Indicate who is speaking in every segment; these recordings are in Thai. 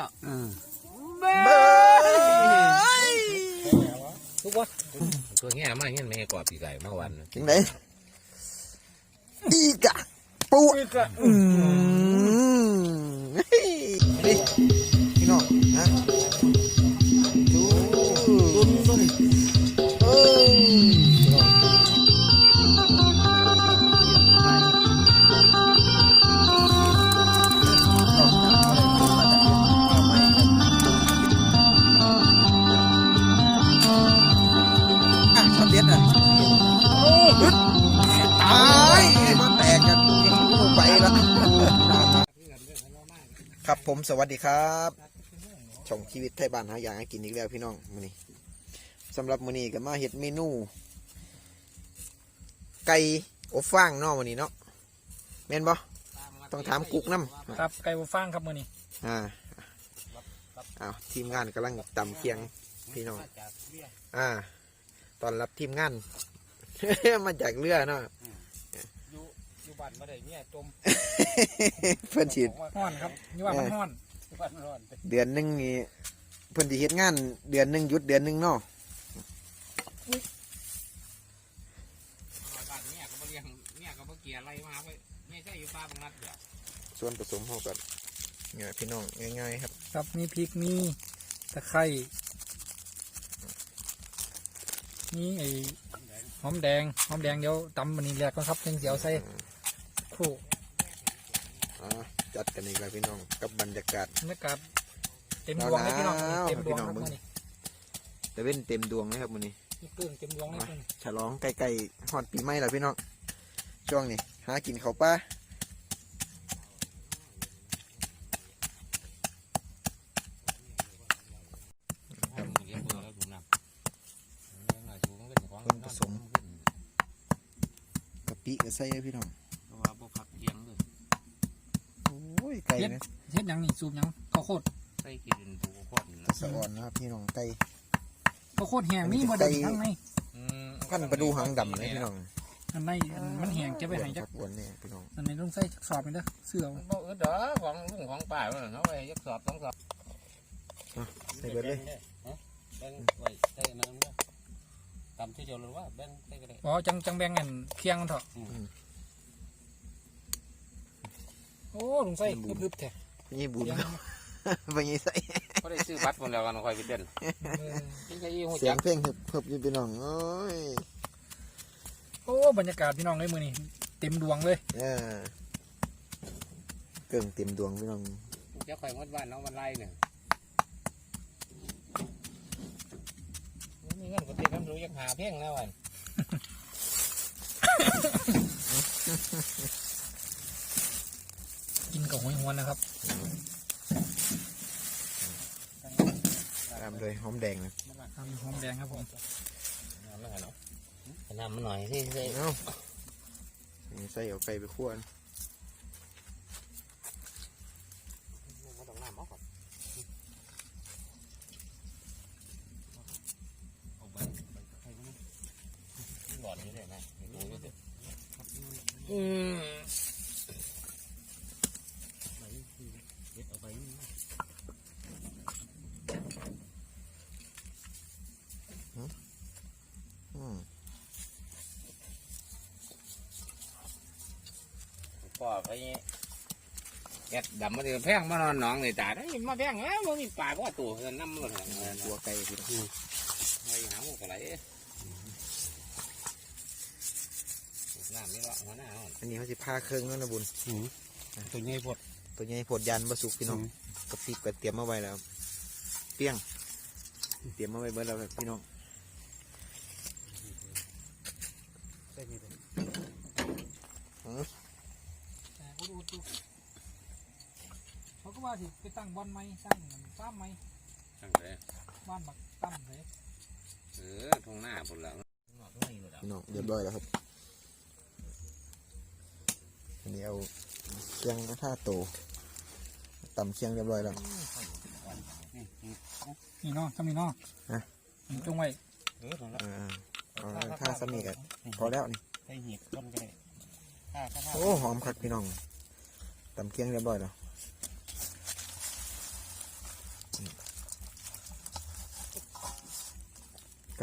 Speaker 1: แล้ว
Speaker 2: อืม
Speaker 1: เบ้
Speaker 3: เบ้ย
Speaker 1: ทุกวะตัวเงี้ยมาเงี้ยไม่ให้กว่าปีไก่เมื่อวัน
Speaker 3: จังไดอีกะปูอืม ผมสวัสดีครับช่องชีวิตไทยบ้านหาอย่างให้กินอีกแล้วพี่น้องมื้อนี้สำหรับมื้อนี้ก็มาเฮ็ดเมนู ไก่อบฟางเนาะมื้อนี้เนาะแม่นบ่ต้องถามกุ๊กน้ำ
Speaker 2: ครับไก่บัวฟางครับมือนี้
Speaker 3: อ่าอ้าวทีมงานกำลังตำเคียงพี่น้องอ่าตอนรับทีมงาน มาจากเรือเนาะ
Speaker 1: อยู่ อยู่นมาได้เนี่ยจม
Speaker 3: เพื่อนฉีด
Speaker 2: ห้อนครับนี่ว่ามันห้อน
Speaker 1: บ้านร้อน
Speaker 3: เดือนหนึงนี่เพิ่นสิเฮ็ดงาน เดือนหนึงหยุดเดือนหนึงเนาะ
Speaker 1: บ้านเนี่ยก็มาเลี้ยงเนี่ยก็มาเกียร์อะไรมาไปเนี่ยใช่อยู่ป้าบางนัดเดียว
Speaker 3: ส่วนผสมเฮาก็เนี่ยพี่น้องง่ายๆครับ
Speaker 2: ครับมีพริกมีตะไคร้มีไอ้หอมแดงหอมแดงเดี๋ยวตำมันนี้แหลกก่อนครับเพียงเสียวใส่ ครู่
Speaker 3: อ่าจัดกันอีกแล้วพี่น้องกับบรรยากาศ
Speaker 2: บรรยากาศเต็มดวงเลยพี่น้อง
Speaker 3: หนาวๆ
Speaker 2: เต็มดวงครับ
Speaker 3: พี่น้อง
Speaker 2: มือนี้
Speaker 3: แต่เว้นเต็มดวงนะครับมื้อนี้
Speaker 2: มีเครื่องเต็มดวงเลยมื้อนี้
Speaker 3: ฉลองใกล้ๆฮอดปีใหม่แล้วพี่น้องช่วงนี้หากินข้าวปลา
Speaker 1: เลี้ยงตัวแล้วถูกนำเลี้ยงหน่อยถูกมันก็จะของ
Speaker 3: กะปิก็ใส่เลยพี่น้อง
Speaker 1: เพราะว่าพวกผักเลี้ยงเลย
Speaker 3: โอ้ยไก่นะ
Speaker 2: เฮ็ดหยังนี่สูบหยังข้าวโคตร
Speaker 1: ใส่กินถูกโคตร
Speaker 3: ตะสะอ่อนนะครับพี่น้องไก่
Speaker 2: ข้าวโคตรแห้งมีบ่ได้ทั้งใน
Speaker 3: พันประดูหางดำเลยพี่น้อง
Speaker 2: อันในอันมันแห้งจะไปให้จัก
Speaker 3: อ้วนเนี่ยพี่น้อง
Speaker 2: อันในต้องใส่จักสอบไปเด้อเสื้อ
Speaker 1: บ่เออเด้อของลุงของป้ามันเขาไปยักสอบต้องสอบ
Speaker 3: ใส่เบิดเลย
Speaker 1: แบ่งไว้ใส่น้ำเด้อตำที่เดียวเลยว่าแบ่งใส่ก็ได้
Speaker 2: อ๋อจังจังแบ่งกันเคียงกันเถอะ โอ้ลุงใส่พึบๆแท้
Speaker 3: นี่บุญ
Speaker 2: เคียง
Speaker 3: ครับไปยี่ใส่
Speaker 1: ก็ได้ซื้อบัตรคนแล้วกันคอยไปเต้น
Speaker 2: เออ
Speaker 1: นี่ใช่ยี่ห้อ
Speaker 3: เสีย
Speaker 1: จั
Speaker 3: ง
Speaker 1: ก
Speaker 3: เพลงเฮิบๆอยู่พี่น้องโอ้ย
Speaker 2: โอ้บรรยากาศพี่น้องเลยมือนี่เต็มดวงเลย
Speaker 3: เออเกิ่งเต็มดวงพี่น้อง
Speaker 1: จะคอยมดบ้านน้องมันไล่เนี่ยมีเงินก็ตีน้ำรู้ยังหาเพ่งแล้ววัน
Speaker 2: กินกับหอยหวนนะครับ
Speaker 3: ตามด้วยหอมแดงนะ
Speaker 2: ทำหอมแดงครับผม
Speaker 1: น้ำมันเนาะน้ำมันหน่อยสิสิ
Speaker 3: เอ้านี่ใส่เอาไก่ไปคั่วนะ
Speaker 1: ไม่ต้องน้ำเอาก่อนหลอดนี่เลยนะดูนี่เด็ดอืม
Speaker 3: อืม
Speaker 1: พ่อ ไปแกดดำมาเดือแพงมานอนหนองเลยตาได้มาแพงแล้วมันมีป่าว่าตัวน้ำมันเลย
Speaker 3: ตัวไก่พี่น้อง
Speaker 1: ไอ้หาหมูกอะไรน้ำนี่ละหัวหน้า
Speaker 3: อันนี้เขาสิพาเครื่องแล้วนะบุญ
Speaker 1: ตัวนี้พด
Speaker 3: ตัวใหญ่โพดยันบะสุกพี่น้องกระปิบก็เตรียมมาไว้แล้ว เปี้ยง เตรียมมาไว้เบิดแล้วครับพี่น้อง
Speaker 2: เขาก็ ว่าสิไปตั้งบอลไหมตั้งฟ้าร์มไหม
Speaker 1: ช่างเลย
Speaker 2: บ้านบักตั้มเลย
Speaker 1: เออทงหน้าพดแล้ว
Speaker 3: พี่น้องเรียบร้อยแล้วครับอันนี้เอาเคียงมาท่าโตตำเคียงเรียบร้อยแล้ว
Speaker 2: นี่เนาะทำนี่เนาะ
Speaker 3: ฮะ
Speaker 2: มันจงไว้
Speaker 1: เออทงละ
Speaker 3: อ่าเอาท่าสามีกันพอแล้วนี่
Speaker 1: ใส่หีบต้นก็ได้ข้าข้า
Speaker 3: โอ้หอมคักพี่น้องตำเคียงเรียบร้อยแล้ว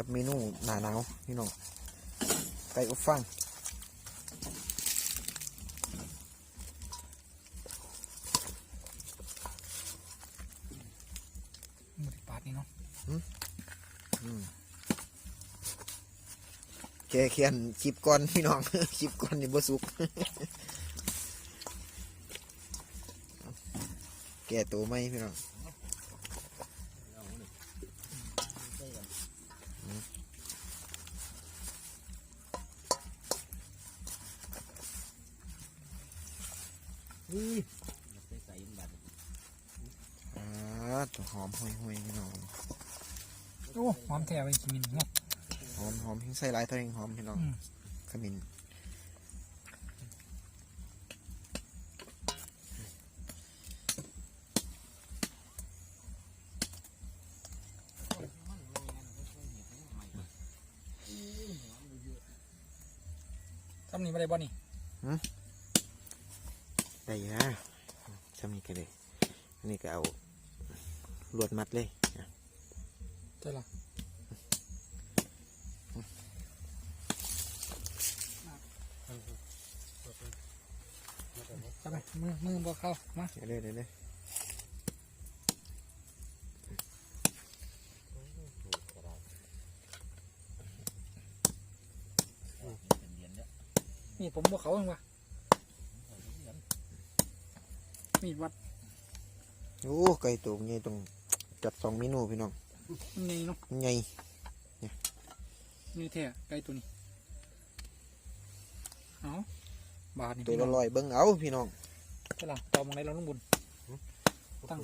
Speaker 3: กับเมนูหนาหนาวพี่น้องไก่อบฟาง
Speaker 2: หมูที่ปาดนี่เนาะ
Speaker 3: แกเขียนคลิปก่อนพี่น้องคลิปก่อนนี่บ่สุกแกตัวไหมพี่น้อง
Speaker 1: ใส่บัตร
Speaker 3: อ่าตัวหอมห่วยๆพี่น้อง
Speaker 2: โอ้หอมแท้ไปกินมินเนาะ
Speaker 3: หอมหอมทิ้งใส่หลายเท่าเองหอมพี่น้อง
Speaker 2: อืม
Speaker 3: ขมิ้น
Speaker 2: ทำนี่ไม่ได้บ่นี่
Speaker 3: ได้อยู่นะจะมีกันเลยอันนี้ก็เอาลว ดมัดเลย
Speaker 2: ใช่ละทำไมมือมือบ่เข้ามา
Speaker 3: เดี๋ยวเลยเดี๋ยวเลย
Speaker 2: นี่ผมบ่เขาเองวะมีวัด
Speaker 3: โอ้ไก่ตัวนี้ต้อง จัดสองเมนูพี่น้อง
Speaker 2: ไงเนาะ
Speaker 3: ใหญ่
Speaker 2: นี่แท้ไก่ตัวนี้เอาบาทนี่
Speaker 3: ตัว
Speaker 2: พี่น้
Speaker 3: ละ
Speaker 2: อง
Speaker 3: ลอยเบิ้งเอาพี่น้อง
Speaker 2: ใช่ละต่อมองไหนเราต้องบุญตั้ง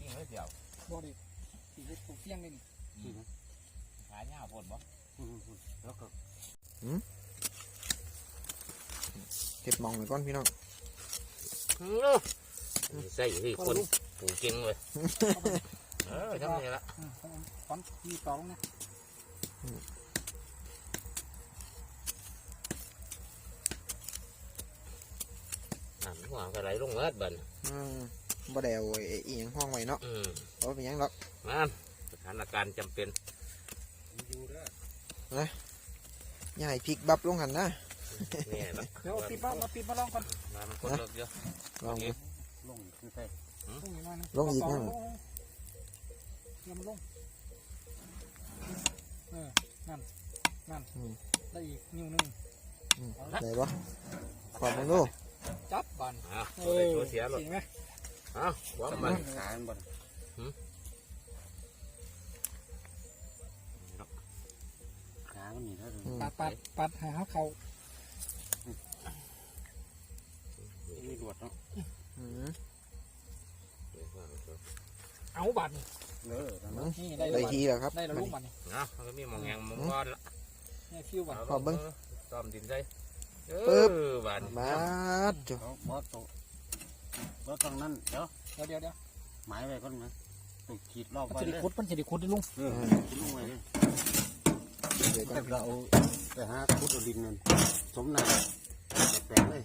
Speaker 1: นี่เลยเดียว
Speaker 2: บ่ได้สีเฮ็ดตัวเฟี้ยงเลยนี่
Speaker 1: ขาเงาปวดบ่แล้วก็
Speaker 3: เก็บมองไว้ก่อนพี่น้อง
Speaker 1: ใส่ที่คน ปูเก่งเลยเออทำนี่ละ
Speaker 2: อืมเอาขอนมีต่อลงนะ
Speaker 1: น้ำหัวก็ไหลลงเอิดบัน
Speaker 3: อืมบ่ได้เอาไอ้อีหยังห้องไว้เนาะ
Speaker 1: อืม
Speaker 3: เพราะเป็นหยังหรอก
Speaker 1: นั่นสถานการณ์จำเป็น
Speaker 3: อย่าให้พริกบับลงหันนะ
Speaker 1: นี่ละ
Speaker 2: เดี๋ยวเอาปิดมามาปิดมาลองก่อน
Speaker 1: มามันคนเลิกเยอะ
Speaker 3: ลองดู
Speaker 1: ลงขึ้นไป
Speaker 2: ลงอีกหน่อยหนึง
Speaker 3: ลงอีก
Speaker 2: ต่
Speaker 3: นั่น
Speaker 2: ลงเดี๋ยวมันลงเออนั่นนั่นได้อีกนิ้วหนึง
Speaker 3: อืมได้ปะขอบมึงดู
Speaker 2: จับบาน
Speaker 1: อ้าวตัวใดตัวเสียหรอก
Speaker 2: เห็นไหม
Speaker 1: อ้าวหวังมัน
Speaker 4: ขามันบ่ขามันนี่เท่าเดิม
Speaker 3: อืม
Speaker 2: ปัดปัดปัดให้เขาเขา
Speaker 4: มีดวดเนาะ
Speaker 3: อืม
Speaker 2: เอาบาดนี่
Speaker 4: เออนั่น
Speaker 3: อื
Speaker 4: เนาะ
Speaker 3: ม
Speaker 2: นี่ได้
Speaker 3: ได้
Speaker 2: แล้วบาด
Speaker 3: ทีแล้วครับ
Speaker 2: ได้แล้วลูกบาดนี่
Speaker 1: นะมันก็มีมองแงงมองก้อนละ
Speaker 2: นี่ฟิวบาด
Speaker 3: ขอเบิ่ง
Speaker 1: ซ้อมดินใส่เอ
Speaker 3: ปึ๊บ
Speaker 1: อบาน
Speaker 3: มาดจุ
Speaker 4: เขาบอสโตบอสตรงนั้นเดี๋ยว
Speaker 2: เดี๋ยวเดี๋ยวเดี๋ยว
Speaker 4: หมายไว้ก่อนนะตุกขีดรอบ
Speaker 2: มัน
Speaker 4: ไว้
Speaker 2: จะ
Speaker 4: เล
Speaker 2: ได้
Speaker 4: ย
Speaker 2: ขุดมันจะได้ขุดได้ลุง
Speaker 4: เออขุดลงไว้เลย
Speaker 3: เดี๋ยวก่อ
Speaker 4: แต่
Speaker 3: น
Speaker 4: เราเอาไปหาขุดเอาดินนั่นสมนาแปลงเลย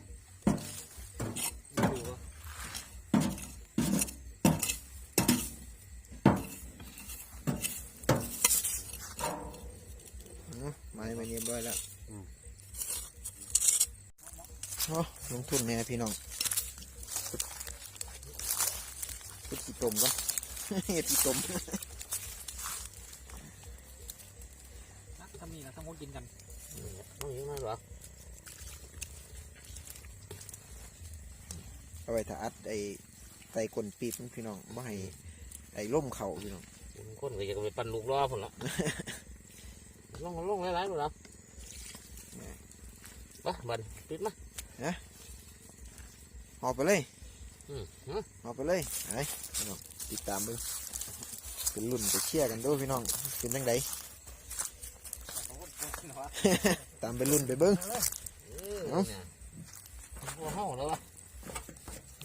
Speaker 3: อืมไม้มาเรียบร้อยแล้ว โอ้ลงทุนแม่พี่น้องเฮ็ดขี้ต้มก่อนเฮ็ดขี้ต้ม
Speaker 2: นะทำนี่นะทั้งคนกินกัน
Speaker 1: ต้องยิงมาหรอ
Speaker 3: เอาไว้ถ้าอัดไอ้ไตกลนปีบมันพี่น้องบ่ให้ไอ้ล่มเข่าพี่น้อง
Speaker 1: คนก็จะไปปั่นลูกล้อพุ่นละลงลงหลายๆพุ่นละไปบันปิดมา
Speaker 3: หอบไปเลย
Speaker 1: อืมหืม
Speaker 3: หอบไปเลยไอ้พี่น้องติดตามเบิ่งเป็นรุ่นไปเชียร์กันเด้วยพี่น้องเป็นจังไดตามไปรุ่นไปเบิ่ง
Speaker 1: เออเนี่ยบัวเห่าแล้ววะ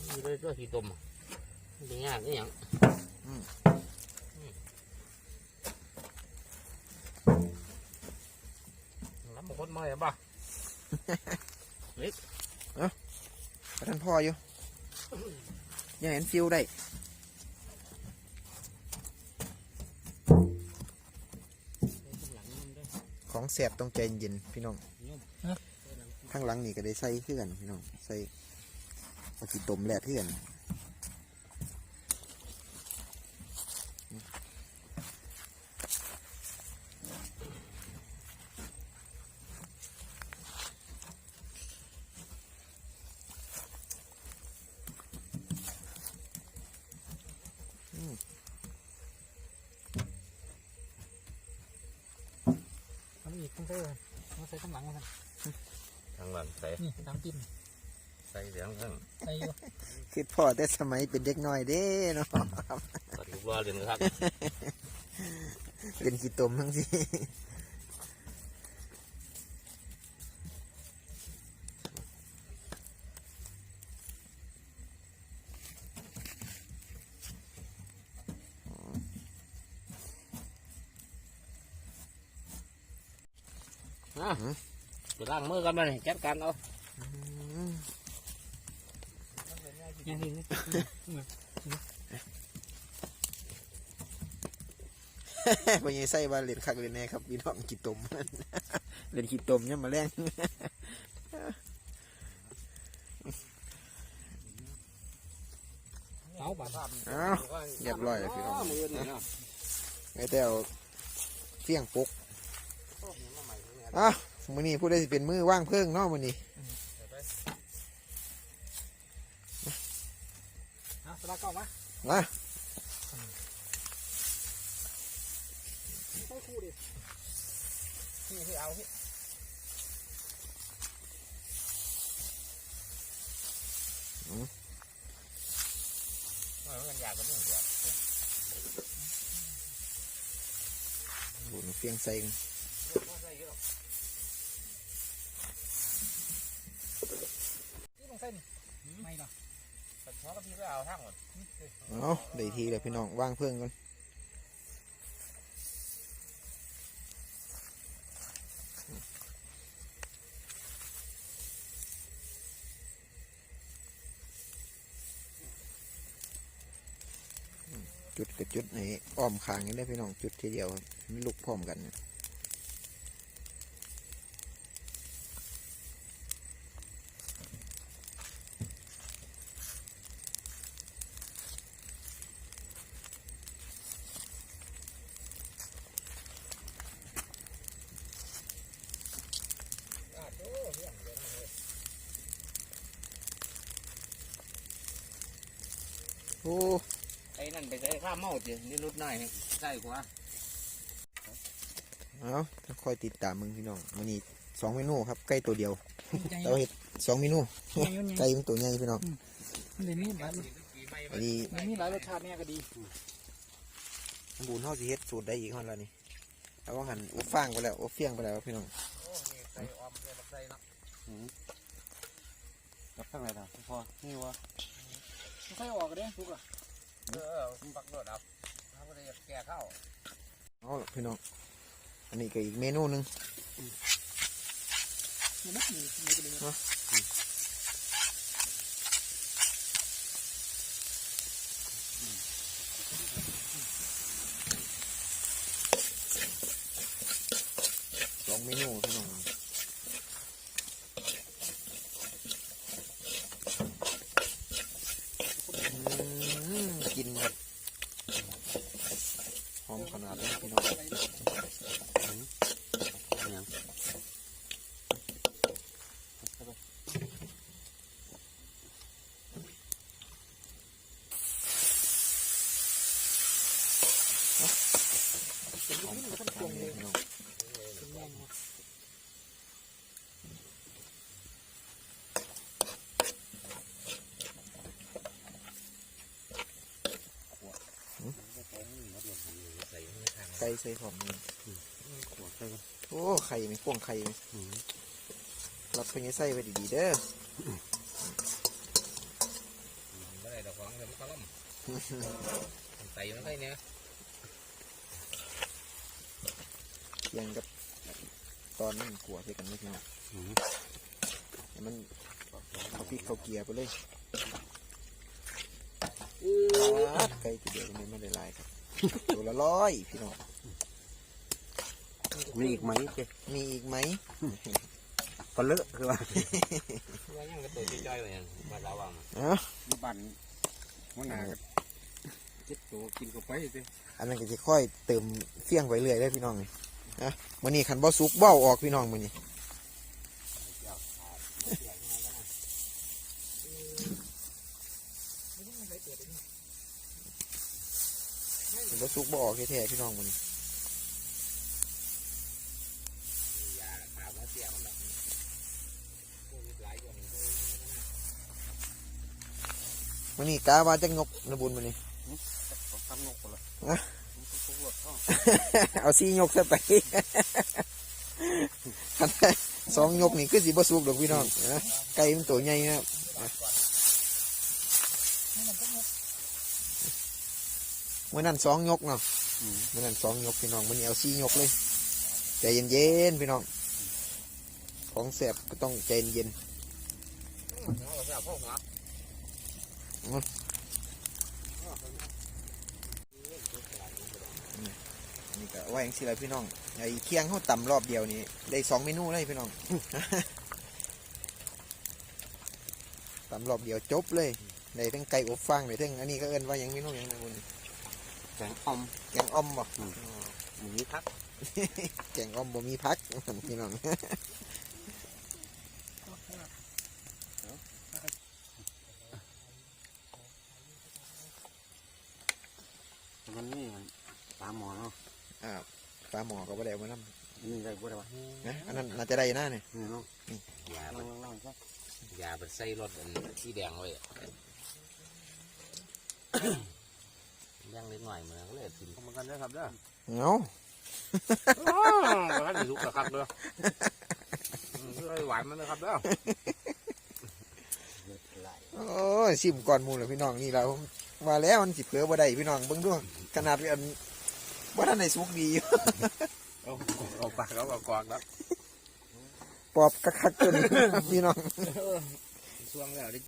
Speaker 1: นี่เลยตัวขี้ต้มอะมันจะยากนี่ยังน้ำมันคนมาอย่างบ้า
Speaker 3: เอ้าท่านพ่ออยู่ ยังเห็นฟิวได้ของแสบต้องใจเย็นพี่น้องข้างหลังนี่ก็ได้ใส่ขึ้นกันพี่น้อง ใส่เอาสีตมแล
Speaker 2: กขึ้น
Speaker 1: กัน
Speaker 2: นี่น้ำจิ้ม
Speaker 1: ใส่เสียงเครื่อง
Speaker 2: ใส่อยู่
Speaker 3: คิดพ่อแต่สมัยเป็นเด็กน้อยเด้เนาะ
Speaker 1: ตัดลูกล้อเรียนครับ
Speaker 3: เป็นกีต้มทั้งสิ
Speaker 1: ไปล้างมือกันมาเลยจัดการเอา
Speaker 2: ยังอีก
Speaker 3: พอยังใส่ว่าเล่นคักเล่นแน่ครับพี่น้องกีต้มเล่นกีต้มเนี่ยมาแรง
Speaker 2: เอาบาด
Speaker 3: อ้าวเรียบร้อยแล้วพี่น้อง
Speaker 1: มือนี่เนาะ
Speaker 3: ไอ้แต่เอาเฟี้ยงปุกอะมื้อนี้ผู้ใดสิเป็นมือว่างเพิ่งเนาะมื้อนี้
Speaker 2: เอาสลากเก้ามา
Speaker 3: มา
Speaker 2: ใส่คู่ดิ
Speaker 1: พี่พี่เอาพี่มันอยากกันเรื่องเดียว
Speaker 3: โอ้โหเฟี้ยงใส่กัน
Speaker 2: นี่ต้องใส่นี่ไม่หรอก
Speaker 1: แต่ชอบก็พี่ไปเอาทั้งหมด
Speaker 3: เอาได้ทีแล้วพี่น้องว่างเพิ่งกันจุดกับจุดในอ้อมคางนี่ได้พี่น้องจุดทีเดียวมันลุกพร้อมกันนี่ย โอ้
Speaker 1: ไอ้นั่นไปใส่ข้าวเมาจีนี่รุดหน่อยใส่กว่า
Speaker 3: เอาคอยติดตามมึงพี่น้องมันนี่สองเมนูครับไก่ตัวเดียว
Speaker 2: ใจ
Speaker 3: เราเห็ดสองเมนู
Speaker 2: ยัง
Speaker 3: ไก่มันตัวใหญ่พี่น้อง
Speaker 2: มันเลยมีหลาย
Speaker 3: อันนี้
Speaker 2: มันมีหลายรสชาติเนี่ยก็ดี
Speaker 3: บูนเฮาสิเฮ็ดสูตรได้อีกคนละนี่แล้วก็หันอบฟางไปแล้วอบเฟียงไปแล้วพี่น้อง
Speaker 1: ใส่ออมใส่เนาะ
Speaker 4: กับข้างไหนล่ะพอนี่วะ
Speaker 2: ใส่ออกเลยทุกอะ
Speaker 1: เออปักโดดเอา เขาก็เลยแก่เข้า
Speaker 3: เอาล่ะพี่น้อง อันนี้ก็อีกเมนูหนึง
Speaker 2: มันนักหนึ่งไม่ก็ดีนะ
Speaker 3: สองเมนูพี่น้องอืมกินแบบหอมขนาดนี้พี่น้อง
Speaker 4: ยัง
Speaker 3: หอมขนาดนี้พี่น้อง
Speaker 1: ใส่มือทาง
Speaker 3: ไก่ ใส่หอมนี่
Speaker 4: ขวดใส่กัน
Speaker 3: โอ้ไข่ไหมพวงไข่ไหม
Speaker 4: อืม
Speaker 3: รับเพิ่งให้ใส่ไว้ดีๆเด้อ
Speaker 1: ไม่ได้ดอกของเดี๋ยวมันก็ล่มใส่มันไปเนี่ย
Speaker 3: เคียงกับตอนนั้นกลัวใส่กันไม่พี่น้อง
Speaker 4: อืม
Speaker 3: ให้มันเอาพริกเข้าเกียร์ไปเลยไก่ตัวเดียวมันไม่ได้หลายครับตัวละร้อยพี่น้อง
Speaker 4: มีอีกไหมเจ๊
Speaker 3: มีอีกไหม
Speaker 4: ก็เลอะคือว่า
Speaker 1: ว่ายังก็ตัวจ้อยๆเลยมาระวัง
Speaker 3: เอ้า
Speaker 4: บันหัวหน้าก็เจ็ดตัวกินเข้าไปสิ
Speaker 3: อันนั้นก็จะค่อยเติมเฟี้ยงไว้เรื่อยเลยพี่น้องนี่นะมื้อนี้คันบ่สุกเบ้าออกพี่น้องมื้อนี้บ่สุกบ่ออกแท้ๆพี่น้องมื้อนี้
Speaker 1: มื้
Speaker 3: อนี้กาว่าจักงกนะบุญมื้อนี้
Speaker 4: สองสามนกคนละ
Speaker 3: นะ
Speaker 4: ทุกรถท่อ
Speaker 3: เอาซี่ยกซะไปคันได้สองยกนี่คือสิบ่สุกดอกพี่น้องนะไก่มันตัวใหญ่นะครับมื้อนั้นสองยกเนาะ
Speaker 4: อืม
Speaker 3: มื่อนั้นสองยกพี่น้องมื่อนี้เอาสี่ยกเลยใจเย็นๆพี่น้อง ของแสบก็ต้องใจเย็น นี่ก็ว่าอย่างสิเลยพี่น้องไอ้เคียงเขาต่ำรอบเดียวนี่ได้สองเมนูเลยพี่น้องต่ำรอบเดียวจบเลยได้ทั้งไก่อบฟางได้ทั้งอันนี้ก็เอิ้นว่าอย่างเมนูอย่างนี้บุญ
Speaker 4: แสงอม
Speaker 3: แกงอ่อมบ่
Speaker 4: หมูทัก
Speaker 3: แกงอ่อมบ่มีพักพี่น้อง
Speaker 4: มันนี่มันปลาหมอเนาะ
Speaker 3: อ่าปลาหมอก็บ่ได้เอามานํ
Speaker 4: อันนี่ได้บ่ได้วะ
Speaker 3: นะอันนั้นน่าจะได้นะเนี่ย
Speaker 4: นี่เนาะ
Speaker 1: ยา
Speaker 4: นั่งนั่งซะ
Speaker 1: ยาเป็นใส่รถอันที่แดงไว้ยังเล็กหน่อยเหมือนก็เลยถึงเข้ามากันได้ครับเด้อ
Speaker 3: เนาะ
Speaker 1: ท่านถูกกับครับเด้อไอ้หวานมันนะครับเด้อ
Speaker 4: เลือดไหล
Speaker 3: โอ้ยซิมก่อนหมูเลยพี่น้องนี่เรา ว่าแล้วมันสิเผือบ่ได้พี่น้องเบิ่งดูขนาดอันว่าท่านในสุกดีอยู่
Speaker 1: เอาเอาปากเอาเอากอกแล้ว
Speaker 3: ปอบคักๆจน พี่น้อง
Speaker 1: ช่วงแล้วดิ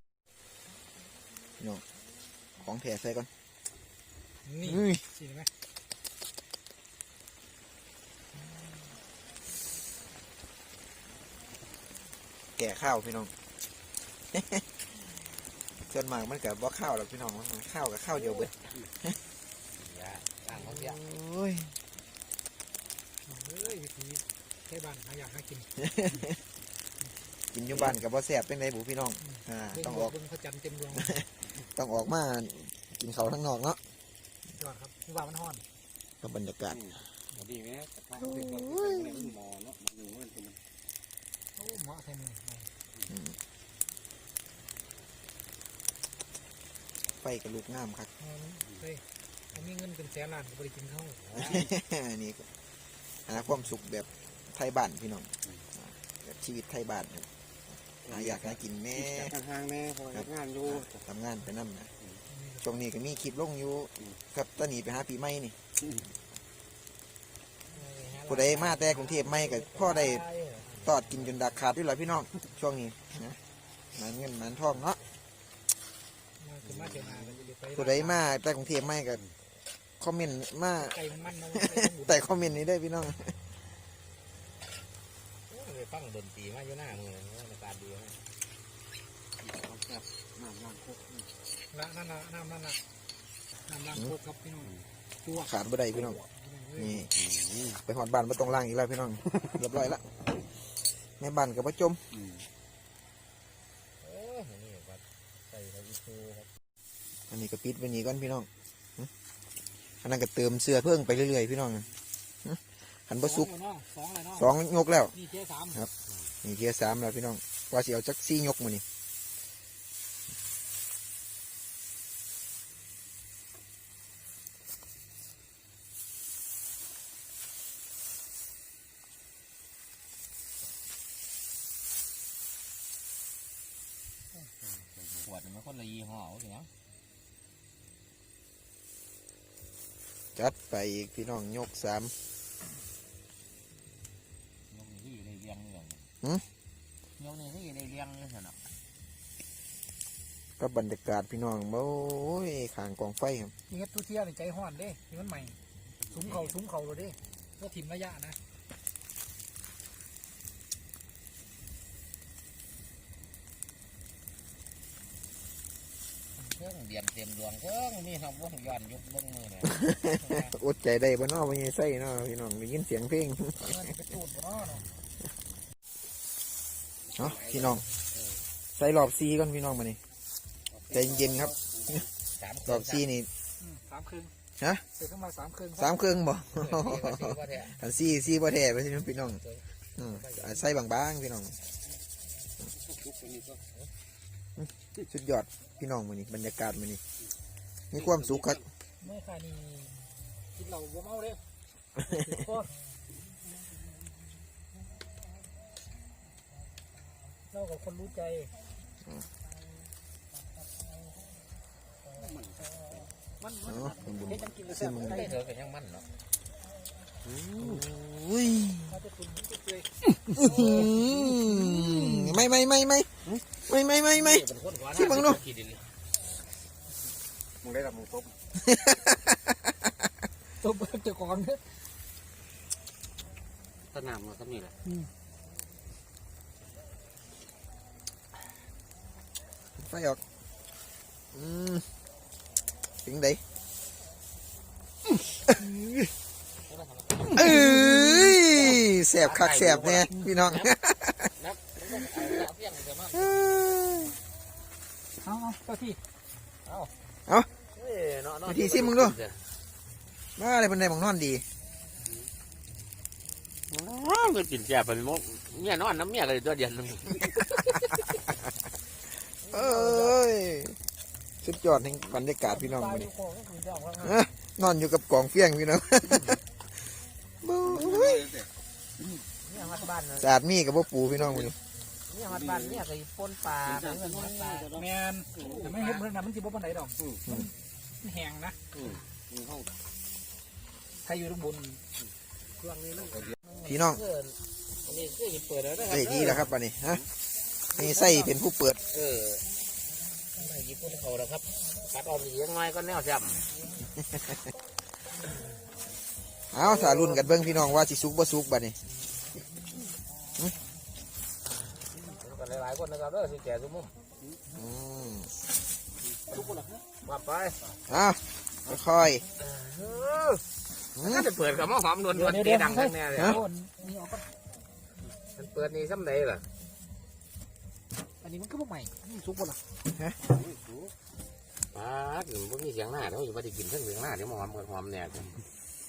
Speaker 3: ของแถใส่ก่อน
Speaker 2: นี่
Speaker 3: อุ้ย
Speaker 2: สิไหม
Speaker 3: แก่ข้าวพี่น้อง ส่วนมากมันกับว่าข้าวหรอกพี่น้องมันข้าวกับข้าวเดียวเบิด
Speaker 1: ยาต่างเขาเสีย
Speaker 3: โอ้ย
Speaker 2: เฮ้ยวิธีแค่บ้านหาอยากให้กิน
Speaker 3: กินอยู่บ้านกับว่าแซ่บเป็นไงบุพี่น้องอ่า
Speaker 2: เบิ่ง
Speaker 3: ต้อง
Speaker 2: บ
Speaker 3: อ
Speaker 2: อ
Speaker 3: อกก
Speaker 2: เบิ่งพระจันทร์เต็มดวง
Speaker 3: ต้องออกมากินเขาวทั้งนอกเนาะ
Speaker 2: ยอดครับว่ามันฮ้อน
Speaker 3: กับบรรยากาศ
Speaker 4: ดีไหมกระทะเป็นแบบหมอเนาะมันอยู่มันเป็น
Speaker 2: โอ้เหมาะแท้มือ
Speaker 3: ไฟกับลูกน้ำครับ
Speaker 2: เอาเฮ้ยเอามีเงินเป็นแสนล้านก็บ่ได้กินข้าว
Speaker 3: นี่ก็หาความสุขแบบไทยบ้านพี่น้องอ่าแบบชีวิตไทยบ้านครับหาอยากหากินแม่
Speaker 4: ห่างๆแน่พอทำงานอยู่
Speaker 3: ทำงานไปนั่นนะช่วงนี้ก็มีคลิปลงอยู่ครับตอนนี้ไปหาปีใหม่นี่ผู้ใดมาแต่กรุงเทพใหม่ก็พ่อได้ตอดกินจนดักขาดด้วยล่ะพี่น้องช่วงนี้นะหมันเงินหมันทองเนาะ
Speaker 2: มาขึ้นมาเดี๋ยวมา ก็จะไป
Speaker 3: ผู้ใดมาแต่กรุงเทพใหม่ก็คอมเมนต์มา
Speaker 2: ไก่มันมันเนาะ
Speaker 3: แต่คอมเมนต์นี้ได้อพี่น้อง
Speaker 1: ไปฟังดนตรีมาอยู่หน้ามืออากาศดีมาก
Speaker 4: น้ำน้ำคุก
Speaker 2: ละนั่นน่ะน้ำนั่นน่ะน้ำล้างโคกครับพี่น้องตัว
Speaker 3: ขาดบ่ได้พี่น้องนี่ไปหอดบ้านมาตรงล่างอีกแล้วพี่น้องเรียบร้อยละแม่บ้านกับพ่จม
Speaker 1: โอ้ยนี่ก็ใส่ไว้ชูครับ
Speaker 3: อันนี้ก็ปิดไว้นี่ก่อนพี่น้องอันนั้นก็เติมเสื้อเพิ่งไปเรื่อยๆพี่น้องหันบ่สุก
Speaker 2: สองยเนาะสอง
Speaker 3: กแล้ว
Speaker 2: นี่เจ๊สาม
Speaker 3: นี่เกียสามแล้วพี่น้องว่าสิเอาจักซี่ยกมานี่
Speaker 1: ขวดมันคนละยี่ห้อเอาเนี่ย
Speaker 3: จัดไปอีกพี่น้องยกสาม
Speaker 1: ยกนี่ที่อยู่ในเรียงนี่อย่าง
Speaker 3: หึ
Speaker 1: ยกนี่ที่อยู่ในเรียงนี่สนับ
Speaker 3: ก็บรรยากาศพี่น้องโอ้ยขางกองไฟครับ
Speaker 2: นี่เฮ็ดทุเทียนี่ใจห้อนเด้นี่มันใหม่สูงเข่าสูงเข่าเลยเด้ก็ถิ่มระยะนะ
Speaker 1: เครื่อ งเดียมเต็มดวงเครื่องมีห้องวงย้อนยุบเบิ้งมือเนี่ย
Speaker 3: อดใจได้บ่เนาะบ่ยังใส่เนาะพี่น้องได้ยินเสียงเพลง
Speaker 2: มันไปตูดบ่เนาะเนาะ
Speaker 3: เนาะพี่น้อง ใส่รอบซีก่อนพี่น้องมานี่ใจเย็นๆครับ
Speaker 1: สาม
Speaker 3: รอบซีนี่
Speaker 2: อืมสามครึ่ง
Speaker 3: ฮะ
Speaker 2: เสร็จเข้ามาสามครึ่ง
Speaker 3: สามเครื่องบ่
Speaker 1: ว่าแท้
Speaker 3: อันซีซีบ่แท้ไปสิพี่น้องอืมอ่าใส่บางๆพี่น้อง สุดยอดพี่น้องมื้อนี้บรรยากาศมื้อนี้มีความสุขครับ
Speaker 2: ไม่ค่ะนี่กินเหล้าบ่เมาเด้อเล่ากับคนรู้ใจมัน
Speaker 3: เนาะคุณบุญ
Speaker 2: เฮ็ดจังกินแล้ว
Speaker 3: ซิ
Speaker 2: แซ่บ
Speaker 3: มมึง
Speaker 1: ไม่เถอะเป็นยังมันเนาะ
Speaker 3: อุ้ย
Speaker 2: มาจะคุณก็เคย
Speaker 3: อื้อหือไม่ไม่ไม่ไม่ไม่ไม่ไม่ไม่
Speaker 1: เป็นคนหัวหน้า
Speaker 3: ที่มึงเนาะ
Speaker 1: ขี้ดิน
Speaker 4: มึงได้รับมึงต้ม
Speaker 2: ตัวเบิกเจ้าของเด้อ
Speaker 4: สนามมันก็มีแหละ
Speaker 3: ไฟออกอืมถึงไดเอ้ย แสบคักแสบแน่พี่น้อง
Speaker 1: นับเอาเพียงเดี๋ยวมา
Speaker 2: เอาเอาเจ้าที่
Speaker 1: เอ้ยเนาะเนาะ
Speaker 3: วิธีซิมึงดูมาอะไรเป็นไดบังนอนดี
Speaker 1: ว้าวมันกินแซ่บเป็นมกเมียนอนน้ำเมียเลยตัวเดียวนึง
Speaker 3: เอ้ยสุดยอดแห่งบรรยากาศพี่น้อง
Speaker 2: ตาย
Speaker 3: มื้อ
Speaker 2: อ
Speaker 3: นี้
Speaker 2: ยู่คอก็คือเจ้าว่า
Speaker 3: เอ้อนอนอยู่กับกองเฟี้ยงพี่น้อง สะอาดมีกับพ่ปูพี่น้องมื้อนี้
Speaker 1: เนี่ยมัดบ้านเนี่ยเคยปนปลาเป็นเงินมัดปลา
Speaker 2: แมนแต่ไม่เฮ็ดเรื่องนั้นมันสิบ่ปานใดดอกมันแห้งนะ
Speaker 4: มึงเข้า
Speaker 2: ใครอยู่ตรงบน
Speaker 1: เครื่องนี้มันก็เยอะ
Speaker 3: พี่น้อง
Speaker 1: เกินอันนี้คือเปิดแล้วนะครั
Speaker 3: เอ้ยดีแล้วครับบัดนี้ฮะนี่ใส่เป็นผู้เปิด
Speaker 1: เออไม่ยิบพวกเขาแล้วครับตัดออกสียังไงก็แนวจ
Speaker 3: เอาสารุ่นกันเบิ่งพี่น้องว่าสิสุกบ่สุกบัดนี้ำ
Speaker 1: กัน หลายๆคนนะครับเด้อสิแก่สมุม
Speaker 3: อืม
Speaker 1: มาไป
Speaker 3: เอาค่อยๆอืม
Speaker 1: ถ้าจะเปิดกับมะหอมนวลนวลเตะดังทั้งแน่เลย
Speaker 3: ฮะ
Speaker 2: โอ้นี่เอาก็
Speaker 1: มันเปิดนี่ซ้ำใดล่ะ
Speaker 2: อันนี้มันก็บ่ใหม่นี่สุกบ่ล่ะ
Speaker 1: ป้าดหนูพวกนี้เสียงหน้าเดี๋ยวอยู่มาได้กินเครื่องเสียงหน้าเดี๋ยวมะหอมกับหอมเนี่ย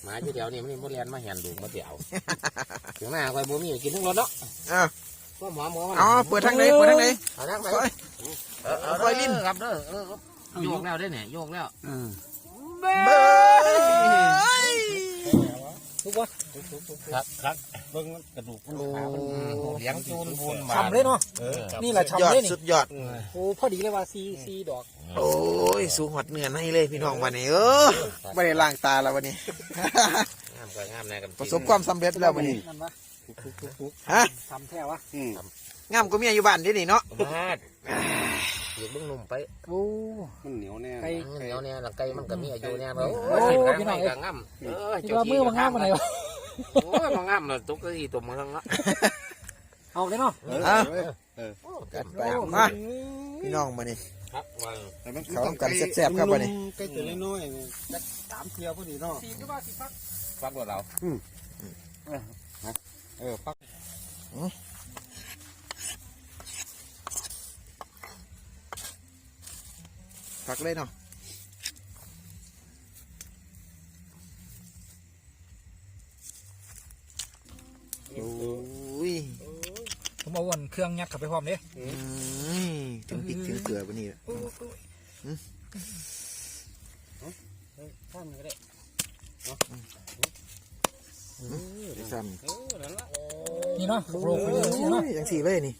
Speaker 1: หมาอยู่เดียวนี่มันนี่มดเรียนมาเห็นดูมาเดี่ยวเสียงหน้าคอยบ่มีกินทั้งรถเนาะ
Speaker 3: เอา
Speaker 1: ก็ หมอหมอ
Speaker 3: เอาเปิดทางไหนเปิดทางไหน
Speaker 1: เอาทางไหน
Speaker 3: ค่อย
Speaker 1: เออเอาลิ้นครับเด้อเออโยกแล้วได้เนี่ยโยกแล้ว
Speaker 4: อืม
Speaker 3: เบ้ย
Speaker 2: สุกบ่
Speaker 1: ครับครับ
Speaker 4: เบิ่งกระดูกมัน
Speaker 3: โอ้
Speaker 4: ขามัน
Speaker 1: เลี้ยงจูนบูน
Speaker 2: ฉ่ำเลยเนาะ
Speaker 4: เออ
Speaker 2: นี่แหละ
Speaker 3: สุดยอ
Speaker 2: ฉ่ำ
Speaker 3: ด
Speaker 2: เลยนี่
Speaker 3: สุดยอด
Speaker 2: โอ้พอดีเลยว่าซีซีดอก
Speaker 3: โอ้ยสูงหอดเนื้อในเลยพี่น้องวันนี้เออไม่ได้ล้างตาแล้ววันนี้
Speaker 1: งามก็งามแน่กัน
Speaker 3: ประสบความสำเร็จแล้ววันนี้
Speaker 2: นั่นวะ
Speaker 3: ฮะ
Speaker 2: ทำแท้วะ
Speaker 4: อืม
Speaker 3: งามก็เมียอยู่บ้านเดินี่เนาะ
Speaker 1: มาดเดี๋ยวเบิ่งหนุ่มไป
Speaker 2: โอ้
Speaker 4: มันเหนียวแน่
Speaker 2: ไก่
Speaker 1: เหนียวเนี่ยหลังไก่มันก็มีอายุเนี่ยเรา
Speaker 2: โอ้
Speaker 1: โอ้ย
Speaker 2: พี่
Speaker 1: พี่
Speaker 2: น้
Speaker 1: น้
Speaker 2: อ
Speaker 1: องงก็งามเออ
Speaker 2: ที่ว่ามือมันงามมาไหนวะ
Speaker 1: โอ้ยมันงามเลยตุ๊กตาอีตัวมันทั้งนั้น
Speaker 2: เอาเลยเนาะ
Speaker 4: เออ
Speaker 3: อะ
Speaker 4: เออ
Speaker 3: กันไปมาพี่น้องมานี่
Speaker 1: ครับวัน
Speaker 4: แต่มัน
Speaker 3: เขาทำกันแซ่บๆครับวันนี้
Speaker 4: ใกล้ตัวน้อยๆนี่สามเทียวพอดีเนาะ
Speaker 2: สีก็ว่าสีฟัก
Speaker 1: ฟักรถเรา
Speaker 4: เออปัก
Speaker 3: พักเลยเนาะโอ้ย
Speaker 2: ผมเอาวันเครื่องยัดเข้าไปพร้อมเด้
Speaker 3: อืมถึงพริกถึงเกลือวันนี้
Speaker 2: โอ้โอ้
Speaker 1: ข้ามก็ได้
Speaker 3: ซ้
Speaker 1: เออนั่นละ
Speaker 2: นี่เนาะำโรคเลยสิเนาะ
Speaker 3: ยังสี่เลยนี่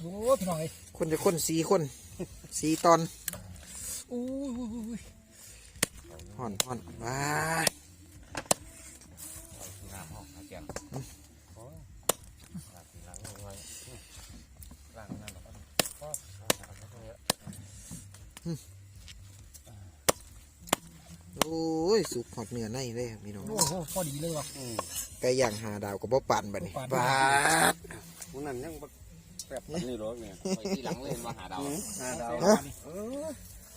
Speaker 2: โอ้พี่น้องเอ้ย
Speaker 3: คนจะคนสี่คน สี่ตอน
Speaker 2: โอ้ย
Speaker 3: ห่อนห่อนว้า
Speaker 1: น้ำหอมเจียงโอ้ยหลังหลังหลังนั่นแล้วก็
Speaker 3: โอ้ยสุกหอดเนื้อในเลยครับพี่น้อง
Speaker 2: โอ้โห พอดีเลยว่ะ
Speaker 3: ไก่ย่างหาดาวกับบ่ปั่นบัดนี้
Speaker 2: บ่ปั่น
Speaker 3: บาด
Speaker 4: มันนั่นยังบ่แบบนี่หรอกเนี่ย
Speaker 1: ไปที่หลังเล่นมาหาเรา
Speaker 4: ห้าดาว
Speaker 2: ฮะ
Speaker 3: ฮ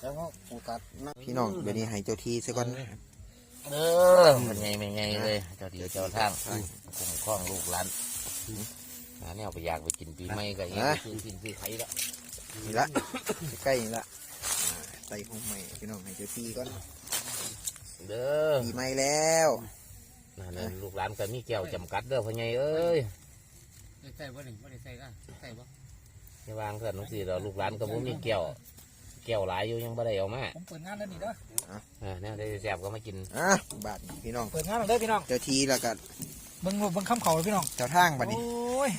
Speaker 4: แล้วก็ปูตัดนะ
Speaker 3: พี่น้องเดี๋ยวนี้ให้เจ้าที่ซะก่อน
Speaker 1: เออมันไงมันไงเลย เจ้าเดียวเจ้าทางคุ้มครองลูกหลานหาแนวไปอยากไปกินปีใหม่ก็ยังไปซื้อกินซื้อไข่ละ
Speaker 3: นี่ละใกล้นี่ละอ่าใส่ห้องใหม่พี่น้องให้เจ้าที่ก่อน
Speaker 1: เด้อ
Speaker 3: ปีใหม่แล้ว
Speaker 1: นั่นน่ะลูกหลานก็มีแก้วจำกัดเด้อพ่อใหญ่เอ้ย
Speaker 2: ใส่บ่นี่บ่ได้ใส่กันใส่บ่
Speaker 1: อย่าวางเถิดน้องสี่เราลูกหลานก็บ่มีแก้วแก้วหลายอยู่ยังบ่ได้เอามา
Speaker 2: ผมเปิดงานแล้วนี่เด้อ
Speaker 1: อ่าแนวได้แซ่บก็มากิน
Speaker 3: อะบาทนี่พี่น้อง
Speaker 2: เปิดงานแล้วเด้อพี่น้อง
Speaker 3: เจ้าที่แล้วก็
Speaker 2: เบิ่งเบิ่งคำเขาเลยพี่น้อง
Speaker 3: เจ้าทางบัดนี้
Speaker 2: โอ้ย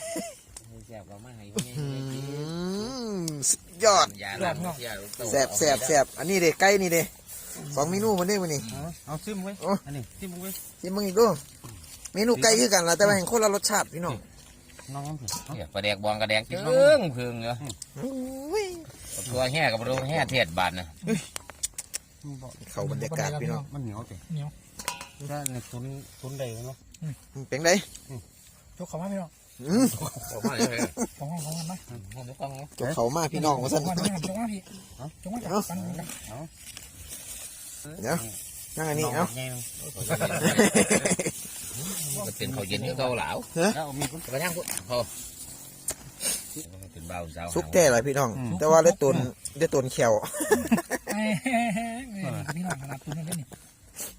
Speaker 1: แซ่บก็มาให้พ่อใหญ่
Speaker 3: อื
Speaker 1: กิน
Speaker 3: มสุดยอด
Speaker 1: ยาล้างเสีย
Speaker 3: แสบแสบแสบอันนี้เด้ใกล้นี่เด้ สองเมนูมันได้มันนี่
Speaker 4: เอาซิมไว้
Speaker 3: โอ้
Speaker 4: อันนี้ซิมไว้
Speaker 3: ชิมมึงอีกดูเมนูไก่คือกันละแต่ว่าแห่งคนละรสชาติพี่น้อง
Speaker 4: น้องน้ำผึ้ง
Speaker 1: เนี่ยปลาแดกบองกระแดกเพิ่งพึ่งเนาะ
Speaker 3: อุ้ย
Speaker 1: ตัวแห่กับตัวแห่เทศบานนะ
Speaker 3: เข้าบรรยากาศพี่น้อง
Speaker 4: มันเหนียวสิ
Speaker 2: เหนียว
Speaker 4: ถ้าในตุนตุนใดเนาะ
Speaker 3: เป็นไง
Speaker 2: ยกเขามาพี่น้อง
Speaker 3: อืม
Speaker 1: ออกมาเลย
Speaker 2: ของห้องของมันนะ
Speaker 1: มันต้อง
Speaker 3: จกเขามาพี่น้องมาสั่น
Speaker 2: จงมาพี่จงมาพี่ จงมาจากปันกัน
Speaker 3: เดี๋ยวนั่งอันนี้เอ้า
Speaker 1: มันเป็นเขาเย็นที่เกาเหลา
Speaker 4: แล้วมีคน
Speaker 1: กระทั่งพอเป็นเบาสาว
Speaker 3: ซุกแก่เลยพี่น้อง แต่ว่าได้ตนได้ตนเขียว
Speaker 2: พี่น้องขนาดตัวนี้นี่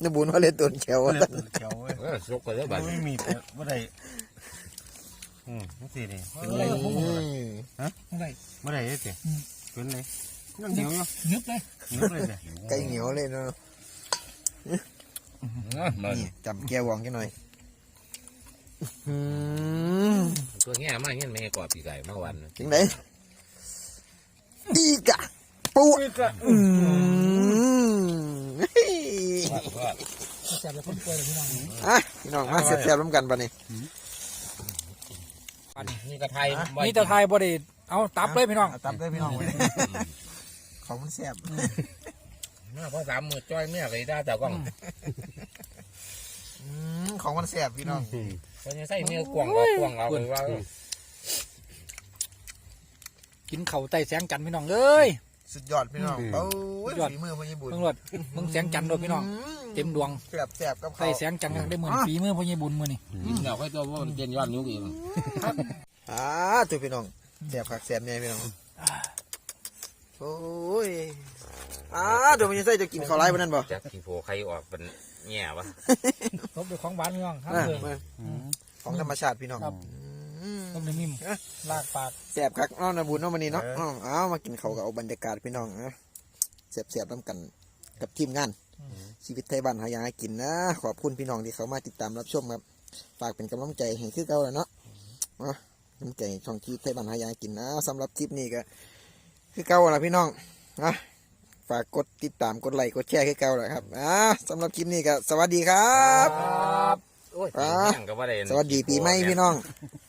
Speaker 3: นบุญว่าเล่นตนเขียวว่าซั่น
Speaker 4: เขียวเว้ย
Speaker 1: เออซุกไปเลยบ้าน
Speaker 4: ไม่มีเมื่อใดอืมนั่นสิเนี่ย
Speaker 2: เป็นไรหรอพวก
Speaker 3: อื
Speaker 2: มึง
Speaker 3: ม
Speaker 2: เป็นไร
Speaker 4: เมื่อใดสิเป็นไร นั่นเหนียวอยู่
Speaker 2: นึบเลย
Speaker 4: เหนียวเลยเนี่ย
Speaker 3: ไก่เหนียวเลยเนาะ
Speaker 1: มัน
Speaker 3: นี่จำแก้ววองกันหน่อยอืม
Speaker 1: ตัวแง่มาเงี้ยไม่ให้กอดปีไก่เมื่อวัน
Speaker 3: จังไดอีกะปูอืมเฮ้ย
Speaker 2: แซ่บเลยคนป่วยเลยพี่น้อง
Speaker 3: อะพี่น้องมาเสียบๆร่วมกันปะนี่
Speaker 1: นี่กระไทย
Speaker 2: นี่ตะไคร้บ่ได้เอาตับเลยพี่น้อง
Speaker 3: ตับได้พี่น้อง ของมันแซ่บ
Speaker 1: เพราะสามมือจ้อยเมียเลยได้แต่ก็
Speaker 3: อืมของมันแซ่บพี่น้อง
Speaker 1: เพราะยังใส่เนื้อกวางเรากวางเราเลยว่า
Speaker 2: กินเข่าไต่แสงจันทร์พี่น้องเลย
Speaker 3: สุดยอดพี่น้องโอ้ย
Speaker 2: สุดยอด
Speaker 3: ฝีมือพ่อญี่ปุ่น
Speaker 2: เบิ่งรถมึงแสงจันทร์ด้วยพี่น้องเต็มดวง
Speaker 3: แซ่บแซ่บกับ
Speaker 2: ไต่
Speaker 3: เขา
Speaker 2: แสงจันทร์ได้เหมือนฝีมือพ่อใหญ่บุญมื้อนี่
Speaker 1: เดี๋ยวค่อยตัวว่ามันเป็นยอดนิ้วอีก
Speaker 3: อ่าตัวพี่น้องแซ่บคักแซ่บแน่พี่น้อง โอ้ยอ่าเดี๋ยวมันจะใส่จะกินข้าวไร่บนนั้นบ่
Speaker 1: จากที่โผใครออกเป็นแง่วะ
Speaker 2: ครบด้วยของหวานพี่น้องครับ
Speaker 3: อะ
Speaker 2: เลย
Speaker 3: มาของธรรมชาติพี่น้อง
Speaker 2: ครับ
Speaker 3: อืม
Speaker 2: ต้มนิ่มลากปาก
Speaker 3: แซ่บคักเนาะนะบุญเนาะวันนี้เนาะอ้าวเอามากินข้าวกับเอาบรรยากาศพี่น้องนะแซ่บๆน้ำกันกับทีมงาน ชีวิตไทยบ้านหายากินนะ ขอบคุณพี่น้องที่เขามาติดตามรับชมครับ ฝากเป็นกำลังใจให้คือเก่าแล้วเนาะมากำลังใจช่องชีวิตไทยบ้านหายากินนะสำหรับคลิปนี้ก็ คือเก่าแล้วพี่น้องนะฝากกดติดตามกดไลค์กดแชร์คือเก่าแล้วครับอ่าสำหรับคลิปนี้ก็สวัสดีครับ
Speaker 1: โอ้ย
Speaker 3: อ่า
Speaker 1: ก็ว่าได้
Speaker 3: สวัสดีปีใหม่พี่น้อง
Speaker 1: ส